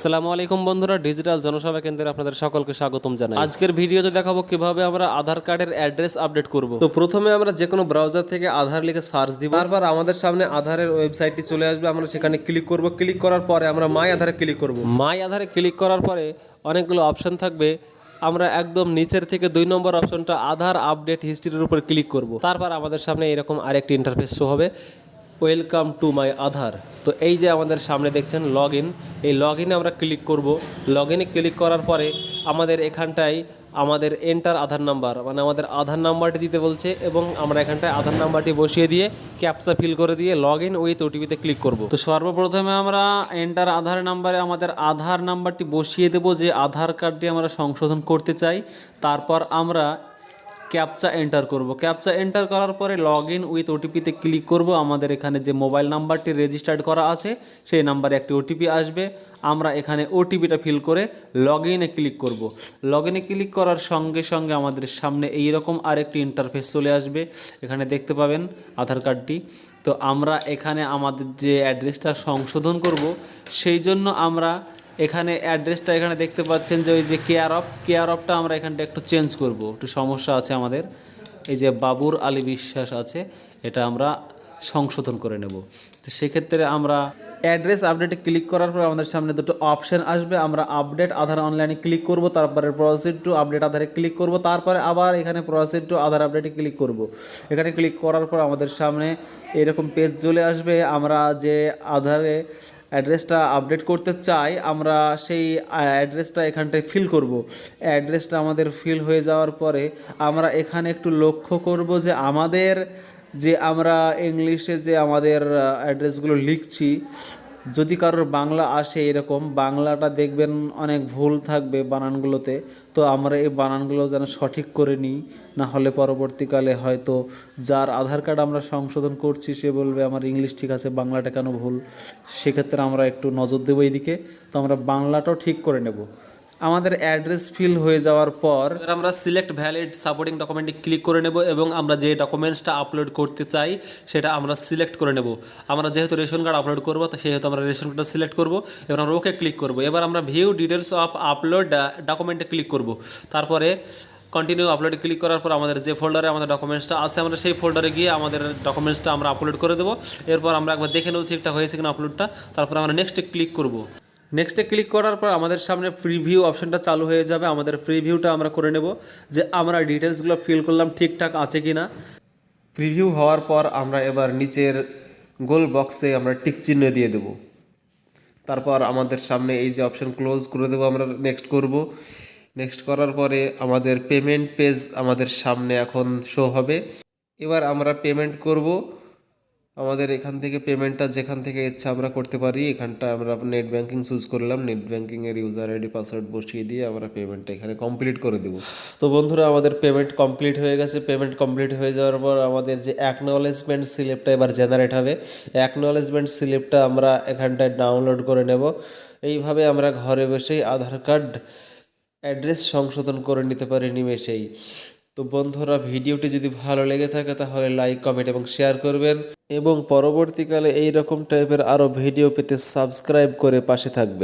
আসসালামু আলাইকুম বন্ধুরা ডিজিটাল জনসভা কেন্দ্রে আপনাদের সকলকে স্বাগতম জানাই। আজকের ভিডিওতে দেখাবো কীভাবে আমরা আধার কার্ডের অ্যাড্রেস আপডেট করব। তো প্রথমে আমরা যে কোনো ব্রাউজার থেকে আধার লিখে সার্চ দিব। তারপর আমাদের সামনে আধারের ওয়েবসাইটটি চলে আসবে। আমরা সেখানে ক্লিক করব। ক্লিক করার পরে আমরা মাই আধারে ক্লিক করব। মাই আধারে ক্লিক করার পরে অনেকগুলো অপশন থাকবে। আমরা একদম নিচের থেকে দুই নম্বর অপশনটা আধার আপডেট হিস্ট্রির উপর ক্লিক করব। তারপর আমাদের সামনে এরকম আরেকটি ইন্টারফেস শো হবে। Welcome to my Aadhaar. তো এই যে আমাদের সামনে দেখছেন লগ ইন এই লগ ইনে আমরা ক্লিক করব। লগ ইনে ক্লিক করার পরে আমাদের এখানটায় আমাদের এন্টার আধার নাম্বার মানে আমাদের আধার নাম্বারটি দিতে বলছে এবং আমরা এখানটায় আধার নাম্বারটি বসিয়ে দিয়ে ক্যাপসা ফিল করে দিয়ে লগ ইন উইথ ওটিপিতে ক্লিক করব। তো সর্বপ্রথমে আমরা এন্টার আধার নাম্বারে আমাদের আধার নাম্বারটি বসিয়ে দেব যে আধার কার্ডটি আমরা সংশোধন করতে চাই। তারপর আমরা ক্যাপচা এন্টার করব। ক্যাপচা এন্টার করার পরে লগ ইন উইথ ওটিপিতে ক্লিক করব। আমাদের এখানে যে মোবাইল নাম্বারটি রেজিস্টার্ড করা আছে, সেই নাম্বারে একটি ওটিপি আসবে। আমরা এখানে ওটিপিটা ফিল করে লগ ইনে ক্লিক করব। লগ ইনে ক্লিক করার সঙ্গে সঙ্গে আমাদের সামনে এই রকম আরেকটি ইন্টারফেস চলে আসবে। এখানে দেখতে পাবেন আধার কার্ডটি। তো আমরা এখানে আমাদের যে অ্যাড্রেসটা সংশোধন করব, সেই জন্য আমরা এখানে অ্যাড্রেসটা এখানে দেখতে পাচ্ছেন যে ওই যে কেয়ার অফ, কেয়ার অফটা আমরা এখানটা একটু চেঞ্জ করব। একটু সমস্যা আছে আমাদের। এই যে বাবুর আলী বিশ্বাস আছে, এটা আমরা সংশোধন করে নেব। তো সেক্ষেত্রে আমরা অ্যাড্রেস আপডেটে ক্লিক করার পর আমাদের সামনে দুটো অপশান আসবে। আমরা আপডেট আধার অনলাইনে ক্লিক করব, তারপরে প্রসিড টু আপডেট আধারে ক্লিক করব, তারপরে আবার এখানে প্রসিড টু আধার আপডেটে ক্লিক করব। এখানে ক্লিক করার পর আমাদের সামনে এরকম পেজ চলে আসবে। আমরা যে আধারে অ্যাড্রেসটা আপডেট করতে চাই, আমরা সেই অ্যাড্রেসটা এখানটায় ফিল করব। অ্যাড্রেসটা আমাদের ফিল হয়ে যাওয়ার পরে আমরা এখানে একটু লক্ষ্য করব যে আমাদের যে আমরা ইংলিশে যে আমাদের অ্যাড্রেসগুলো লিখছি যদি কারোর বাংলা আসে এরকম, বাংলাটা দেখবেন অনেক ভুল থাকবে বানানগুলোতে, তো আমরা এই বানানগুলো যেন সঠিক করে নিই, না হলে পরবর্তীকালে হয়তো যার আধার কার্ড আমরা সংশোধন করছি, সে বলবে, আমার ইংলিশ ঠিক আছে, বাংলাটা কেন ভুল? সেক্ষেত্রে আমরা একটু নজর দেবো এইদিকে, তো আমরা বাংলাটাও ঠিক করে নেব। আমাদের অ্যাড্রেস ফিল হয়ে যাওয়ার পর আমরা সিলেক্ট ভ্যালিড সাপোর্টিং ডকুমেন্টে ক্লিক করে নেব এবং আমরা যে ডকুমেন্টসটা আপলোড করতে চাই, সেটা আমরা সিলেক্ট করে নেব। আমরা যেহেতু রেশন কার্ড আপলোড করব সেহেতু আমরা রেশন কার্ডটা সিলেক্ট করব এবার আমরা ওকে ক্লিক করব। এবার আমরা ভিউ ডিটেলস অফ আপলোড ডকুমেন্টে ক্লিক করব। তারপরে কন্টিনিউ আপলোডে ক্লিক করার পর আমাদের যে ফোল্ডারে আমাদের ডকুমেন্টসটা আছে, আমরা সেই ফোল্ডারে গিয়ে আমাদের ডকুমেন্টসটা আমরা আপলোড করে দেবো। এরপর আমরা একবার দেখে নেব ঠিকঠাক হয়েছে কিনা আপলোডটা তারপর আমরা নেক্সটে ক্লিক করব। নেক্সটে ক্লিক করার পর আমাদের সামনে প্রিভিউ অপশনটা চালু হয়ে যাবে। আমাদের প্রিভিউটা আমরা করে নেব যে আমরা ডিটেলসগুলো ফিল করলাম, ঠিকঠাক আছে কি না প্রিভিউ হওয়ার পর আমরা এবার নিচের গোল বক্সে আমরা টিক চিহ্ন দিয়ে দেব। তারপর আমাদের সামনে এই যে অপশন ক্লোজ করে দেবো আমরা নেক্সট করব। নেক্সট করার পরে আমাদের পেমেন্ট পেজ আমাদের সামনে এখন শো হবে। এবার আমরা পেমেন্ট করব। আমাদের এখান থেকে পেমেন্টটা যেখান থেকে ইচ্ছা আমরা করতে পারি, এখানটা আমরা নেট ব্যাঙ্কিং চুজ করলাম নেট ব্যাঙ্কিংয়ের ইউজার আইডি পাসওয়ার্ড বসিয়ে দিয়ে আমরা পেমেন্টটা এখানে কমপ্লিট করে দেব। তো বন্ধুরা, আমাদের পেমেন্ট কমপ্লিট হয়ে গেছে। পেমেন্ট কমপ্লিট হয়ে যাওয়ার পর আমাদের যে অ্যাকনোলেজমেন্ট স্লিপটা এবার জেনারেট হবে। অ্যাকনোলেজমেন্ট স্লিপটা আমরা এখানটায় ডাউনলোড করে নেব। এইভাবে আমরা ঘরে বসেই আধার কার্ড অ্যাড্রেস সংশোধন করে নিতে পারি নিমেষেই। তো বন্ধুরা, ভিডিওটি যদি ভালো লেগে থাকে তাহলে লাইক কমেন্ট এবং শেয়ার করবেন। এবং পরবর্তীকালে এই রকম টাইপের আরও ভিডিও পেতে সাবস্ক্রাইব করে পাশে থাকবেন।